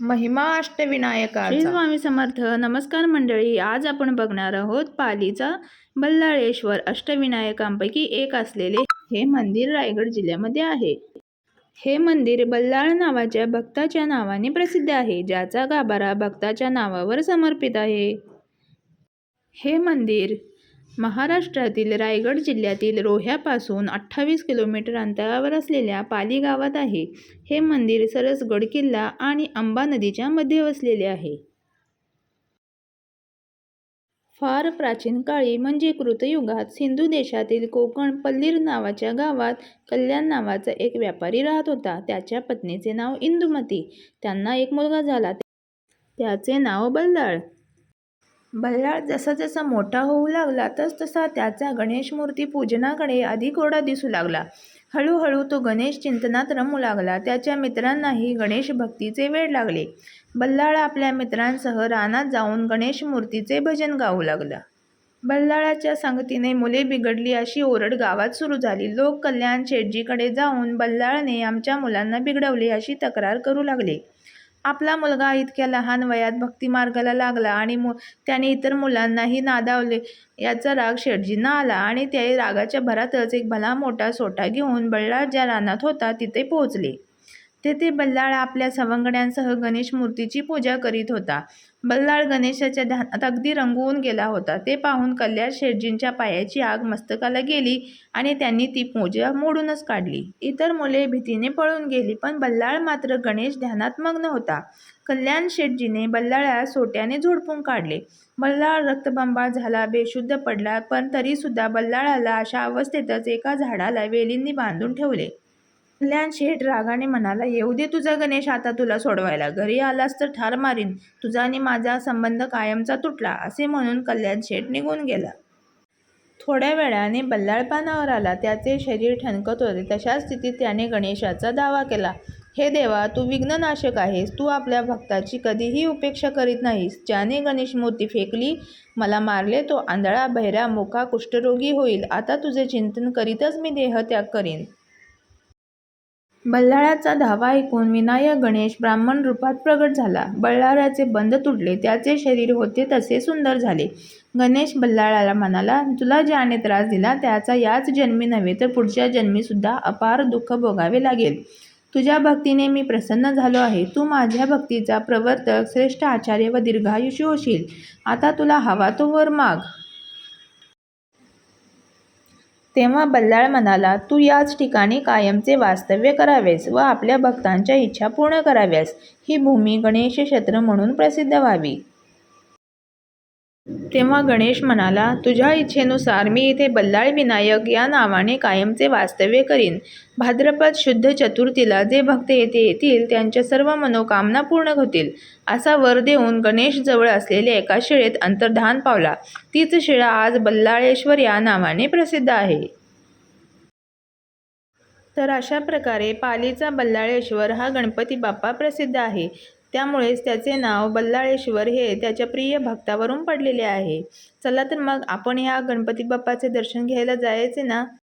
महिमा श्री अष्टविनायकाचा स्वामी समर्थ नमस्कार मंडळी. आज आपण बघणार आहोत पालीचा बल्लाळेश्वर अष्टविनायकांपैकी एक असलेले हे मंदिर रायगड जिल्ह्यामध्ये आहे. हे मंदिर बल्लाळ नावाच्या भक्ताच्या नावाने प्रसिद्ध आहे ज्याचा गाभारा भक्ताच्या नावावर समर्पित आहे. हे मंदिर महाराष्ट्रातील रायगड जिल्ह्यातील रोह्यापासून अठ्ठावीस किलोमीटर अंतरावर असलेल्या पाली गावात आहे. हे मंदिर सरसगड किल्ला आणि अंबा नदीच्या मध्ये वसलेले आहे. फार प्राचीन काळी म्हणजे कृतयुगात सिंधू देशातील कोकण पल्लीर नावाच्या गावात कल्याण नावाचा एक व्यापारी राहत होता. त्याच्या पत्नीचे नाव इंदुमती. त्यांना एक मुलगा झाला. त्याचे नाव बल्लाळ बल्लाळ जसा जसा मोठा होऊ लागला तसतसा त्याचा गणेश मूर्ती पूजनाकडे अधिक ओढा दिसू लागला. हळूहळू तो गणेश चिंतनात रमू लागला. त्याच्या मित्रांनाही गणेश भक्तीचे वेळ लागले. बल्लाळ आपल्या मित्रांसह रानात जाऊन गणेश मूर्तीचे भजन गाऊ लागला. बल्लाळाच्या संगतीने मुले बिघडली अशी ओरड गावात सुरू झाली. लोक कल्याण शेटजीकडे जाऊन बल्लाळने आमच्या मुलांना बिघडवले अशी तक्रार करू लागले. आपला मुलगा इतक्या लहान वयात भक्तिमार्गाला लागला आणि मु त्याने इतर मुलांनाही नादावले. याचा राग शेटजींना आला आणि ते रागाच्या भरातच एक भला मोठा सोटा घेऊन बल्लाळ ज्या रानात होता तिथे पोहोचले. तेथे बल्लाळ आपल्या सवंगड्यांसह गणेश मूर्तीची पूजा करीत होता. बल्लाळ गणेशाच्या ध्यानात अगदी रंगवून गेला होता. ते पाहून कल्याण शेटजींच्या पायाची आग मस्तकाला गेली आणि त्यांनी ती पूजा मोडूनच काढली. इतर मुले भीतीने पळून गेली पण बल्लाळ मात्र गणेश ध्यानात मग्न होता. कल्याण शेटजीने बल्लाळा सोट्याने झोडपून काढले. बल्लाळ रक्तबंबा झाला बेशुद्ध पडला पण तरीसुद्धा बल्लाळाला अशा अवस्थेतच एका झाडाला वेलींनी बांधून ठेवले. कल्याण शेठ रागाने म्हणाला येऊ दे तुझा गणेश आता तुला सोडवायला. घरी आलास तर ठार मारीन. तुझा आणि माझा संबंध कायमचा तुटला असे म्हणून कल्याण शेठ निघून गेला. थोड्या वेळाने बल्लाळ पानावर आला. त्याचे शरीर ठणकत होते. तशा स्थितीत त्याने गणेशाचा दावा केला हे देवा तू विघ्ननाशक आहेस. तू आपल्या भक्ताची कधीही उपेक्षा करीत नाहीस. ज्याने गणेश मूर्ती फेकली मला मारले तो आंधळा बहिरा मोका कुष्ठरोगी होईल. आता तुझे चिंतन करीतच मी देह त्याग करीन. बल्लाळाचा धावा ऐकून विनायक गणेश ब्राह्मण रूपात प्रगट झाला. बल्लाळाचे बंध तुटले त्याचे शरीर होते तसे सुंदर झाले. गणेश बल्लाळाला म्हणाला तुला ज्याने त्रास दिला त्याचा याच जन्मी नव्हे तर पुढच्या जन्मीसुद्धा अपार दुःख भोगावे लागेल. तुझ्या भक्तीने मी प्रसन्न झालो आहे. तू माझ्या भक्तीचा प्रवर्तक श्रेष्ठ आचार्य व दीर्घायुषी होशील. आता तुला हवा तो वर माग. तेव्हा बल्लाळ म्हणाला तू याच ठिकाणी कायमचे वास्तव्य करावेस व आपल्या भक्तांच्या इच्छा पूर्ण कराव्यास. ही भूमी गणेश क्षेत्र म्हणून प्रसिद्ध व्हावी. तेव्हा गणेश म्हणाला तुझ्या इच्छेनुसार मी इथे बल्लाळ विनायक या नावाने कायमचे वास्तव्य करीन. भाद्रपद शुद्ध चतुर्थीला जे भक्त येथे येतील त्यांच्या सर्व मनोकामना पूर्ण होतील. असा वर देऊन गणेश जवळ असलेल्या एका शिळेत अंतर्धान पावला. तीच शिळा आज बल्लाळेश्वर या नावाने प्रसिद्ध आहे. तर अशा प्रकारे पालीचा बल्लाळेश्वर हा गणपती बाप्पा प्रसिद्ध आहे. त्यामुळेच त्याचे नाव बल्लाळेश्वर हे त्याच्या प्रिय भक्तावरून पडलेले आहे. चला तर मग आपण या गणपती बाप्पाचे दर्शन घ्यायला जायचे ना?